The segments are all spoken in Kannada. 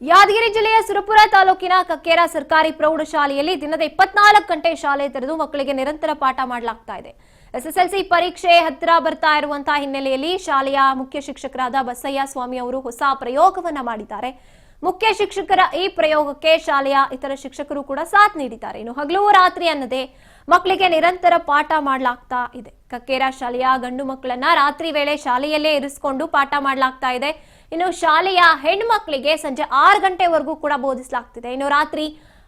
ಯಾದಗಿರಿ ಜಿಲ್ಲೆಯ ಸುರಪುರ ತಾಲೂಕಿನ ಕಕ್ಕೇರ ಸರ್ಕಾರಿ ಪ್ರೌಢಶಾಲೆಯಲ್ಲಿ ದಿನದ ಇಪ್ಪತ್ನಾಲ್ಕು ಗಂಟೆ ಶಾಲೆ ತೆರೆದು ಮಕ್ಕಳಿಗೆ ನಿರಂತರ ಪಾಠ ಮಾಡಲಾಗ್ತಾ ಇದೆ. ಎಸ್ಎಸ್ಎಲ್ಸಿ ಪರೀಕ್ಷೆ ಹತ್ತಿರ ಬರ್ತಾ ಇರುವಂತಹ ಹಿನ್ನೆಲೆಯಲ್ಲಿ ಶಾಲೆಯ ಮುಖ್ಯ ಶಿಕ್ಷಕರಾದ ಬಸಯ್ಯ ಸ್ವಾಮಿ ಅವರು ಹೊಸ ಪ್ರಯೋಗವನ್ನ ಮಾಡಿದ್ದಾರೆ. ಮುಖ್ಯ ಶಿಕ್ಷಕರ ಈ ಪ್ರಯೋಗಕ್ಕೆ ಶಾಲೆಯ ಇತರ ಶಿಕ್ಷಕರು ಕೂಡ ಸಾಥ್ ನೀಡಿದ್ದಾರೆ. ಇನ್ನು ಹಗಲು ರಾತ್ರಿ ಅನ್ನದೇ ಮಕ್ಕಳಿಗೆ ನಿರಂತರ ಪಾಠ ಮಾಡಲಾಗ್ತಾ ಇದೆ. ಕಕ್ಕೇರ ಶಾಲೆಯ ಗಂಡು ಮಕ್ಕಳನ್ನ ರಾತ್ರಿ ವೇಳೆ ಶಾಲೆಯಲ್ಲೇ ಇರಿಸಿಕೊಂಡು ಪಾಠ ಮಾಡಲಾಗ್ತಾ ಇದೆ. ಇನ್ನು ಶಾಲೆಯ ಹೆಣ್ಮಕ್ಳಿಗೆ ಸಂಜೆ ಆರು ಗಂಟೆವರೆಗೂ ಕೂಡ ಬೋಧಿಸಲಾಗ್ತಿದೆ. ಇನ್ನು ರಾತ್ರಿ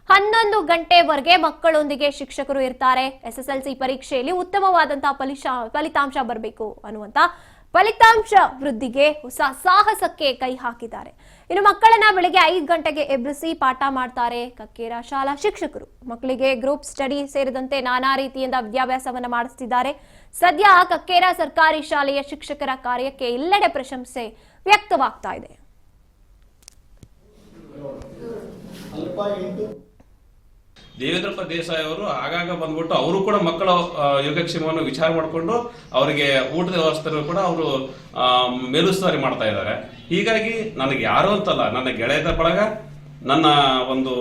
ಹನ್ನೊಂದು ಗಂಟೆವರೆಗೆ ಮಕ್ಕಳೊಂದಿಗೆ ಶಿಕ್ಷಕರು ಇರ್ತಾರೆ. ಎಸ್ಎಸ್ಎಲ್ಸಿ ಪರೀಕ್ಷೆಯಲ್ಲಿ ಉತ್ತಮವಾದಂತಹ ಫಲಿತಾಂಶ ಬರಬೇಕು ಅನ್ನುವಂತ ಫಲಿತಾಂಶ ವೃದ್ಧಿಗೆ ಹೊಸ ಸಾಹಸಕ್ಕೆ ಕೈ ಹಾಕಿದ್ದಾರೆ. ಇನ್ನು ಮಕ್ಕಳನ್ನ ಬೆಳಿಗ್ಗೆ ಐದು ಗಂಟೆಗೆ ಎಬ್ಬಿಸಿ ಪಾಠ ಮಾಡ್ತಾರೆ ಕಕ್ಕೇರ ಶಾಲಾ ಶಿಕ್ಷಕರು. ಮಕ್ಕಳಿಗೆ ಗ್ರೂಪ್ ಸ್ಟಡಿ ಸೇರಿದಂತೆ ನಾನಾ ರೀತಿಯಿಂದ ವಿದ್ಯಾಭ್ಯಾಸವನ್ನ ಮಾಡಿಸ್ತಿದ್ದಾರೆ. ಸದ್ಯ ಕಕ್ಕೇರ ಸರ್ಕಾರಿ ಶಾಲೆಯ ಶಿಕ್ಷಕರ ಕಾರ್ಯಕ್ಕೆ ಎಲ್ಲೆಡೆ ಪ್ರಶಂಸೆ ವ್ಯಕ್ತವಾಗ್ತಾ ಇದೆ. ದೇವೇಂದ್ರಪ್ಪ ದೇಸಾಯಿ ಅವರು ಆಗಾಗ ಬಂದ್ಬಿಟ್ಟು ಅವರು ಕೂಡ ಮಕ್ಕಳ ಯೋಗಕ್ಷೇಮವನ್ನು ವಿಚಾರ ಮಾಡಿಕೊಂಡು ಅವರಿಗೆ ಊಟದ ವ್ಯವಸ್ಥೆ ಕೂಡ ಅವರು ಮೇಲುಸ್ತುವಾರಿ ಮಾಡ್ತಾ ಇದ್ದಾರೆ. ಹೀಗಾಗಿ ನನಗೆ ಯಾರು ಅಂತಲ್ಲ, ನನ್ನ ಗೆಳೆಯದ ಬಳಗ, ನನ್ನ ಒಂದು,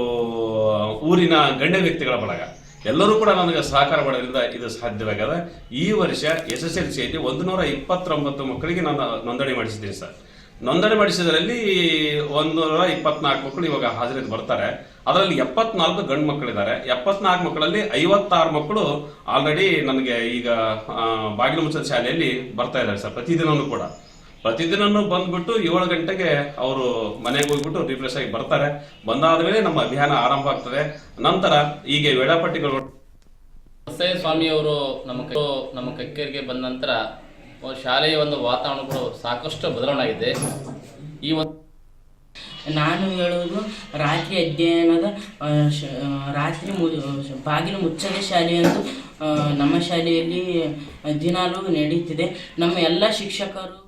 ಊರಿನ ಗಣ್ಯ ವ್ಯಕ್ತಿಗಳ ಬಳಗ. ಎಲ್ಲರೂ ಕೂಡ ನನಗೆ ಸಹಕಾರ ಮಾಡೋದ್ರಿಂದ ಇದು ಸಾಧ್ಯವಾಗಿದೆ ಈ ವರ್ಷ ಎಸ್ ಎಸ್ ಎಲ್ ಸಿಯಲ್ಲಿ ಒಂದು ನೂರ ಇಪ್ಪತ್ತೊಂಬತ್ತು ಮಕ್ಕಳಿಗೆ ನಾನು ನೋಂದಣಿ ಮಾಡಿಸಿದ್ದೀನಿ ಸರ್. ನೋಂದಣಿ ಮಾಡಿಸಿದ್ರಲ್ಲಿ ಒಂದೂರ ಇಪ್ಪತ್ನಾಲ್ಕು ಮಕ್ಕಳು ಇವಾಗ ಹಾಜರಿದ್ದು ಬರ್ತಾರೆ. ಅದರಲ್ಲಿ ಎಪ್ಪತ್ನಾಲ್ಕು ಗಂಡು ಮಕ್ಕಳಿದ್ದಾರೆ. ಎಪ್ಪತ್ನಾಲ್ಕು ಮಕ್ಕಳಲ್ಲಿ ಐವತ್ತಾರು ಮಕ್ಕಳು ಆಲ್ರೆಡಿ ನನಗೆ ಈಗ ಬಾಗಿಲು ಮುಚ್ಚದ ಶಾಲೆಯಲ್ಲಿ ಬರ್ತಾ ಇದ್ದಾರೆ ಸರ್, ಪ್ರತಿದಿನನೂ ಕೂಡ. ಪ್ರತಿದಿನನೂ ಬಂದ್ಬಿಟ್ಟು ಏಳು ಗಂಟೆಗೆ ಅವರು ಮನೆಗೆ ಹೋಗ್ಬಿಟ್ಟು ರಿಫ್ರೆಶ್ ಆಗಿ ಬರ್ತಾರೆ. ಬಂದಾದ ಮೇಲೆ ನಮ್ಮ ಅಭಿಯಾನ ಆರಂಭ ಆಗ್ತದೆ. ನಂತರ ಈಗ ವೇಳಾಪಟ್ಟಿಗಳು ಸ್ವಾಮಿ ಸ್ವಾಮಿಯವರು ನಮ್ಮ ನಮ್ಮ ಕಕ್ಕೇರಿಗೆ ಬಂದ ನಂತರ ಶಾಲೆಯ ಒಂದು ವಾತಾವರಣಗಳು ಸಾಕಷ್ಟು ಬದಲಾವಣೆ ಆಗಿದೆ ಈ ಒಂದು ನಾನು ಹೇಳುವುದು ರಾತ್ರಿ ಅಧ್ಯಯನದ ರಾತ್ರಿ ಮು, ಬಾಗಿಲು ಮುಚ್ಚದ ಶಾಲೆಯಂದು ನಮ್ಮ ಶಾಲೆಯಲ್ಲಿ ದಿನಾಲೂ ನಡೆಯುತ್ತಿದೆ. ನಮ್ಮ ಎಲ್ಲ ಶಿಕ್ಷಕರು